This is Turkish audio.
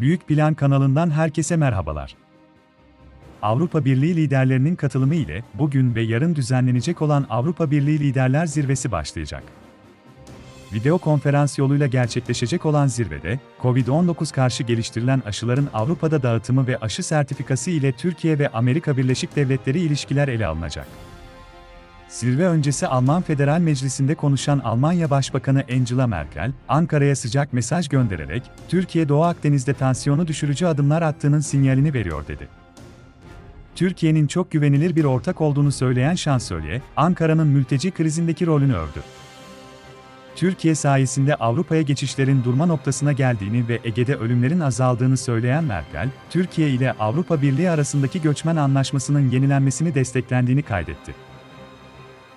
Büyük Plan kanalından herkese merhabalar. Avrupa Birliği liderlerinin katılımı ile bugün ve yarın düzenlenecek olan Avrupa Birliği Liderler Zirvesi başlayacak. Video konferans yoluyla gerçekleşecek olan zirvede, COVID-19 karşı geliştirilen aşıların Avrupa'da dağıtımı ve aşı sertifikası ile Türkiye ve Amerika Birleşik Devletleri ilişkiler ele alınacak. Zirve öncesi Alman Federal Meclisi'nde konuşan Almanya Başbakanı Angela Merkel, Ankara'ya sıcak mesaj göndererek, Türkiye Doğu Akdeniz'de tansiyonu düşürücü adımlar attığının sinyalini veriyor dedi. Türkiye'nin çok güvenilir bir ortak olduğunu söyleyen şansölye, Ankara'nın mülteci krizindeki rolünü övdü. Türkiye sayesinde Avrupa'ya geçişlerin durma noktasına geldiğini ve Ege'de ölümlerin azaldığını söyleyen Merkel, Türkiye ile Avrupa Birliği arasındaki göçmen anlaşmasının yenilenmesini desteklendiğini kaydetti.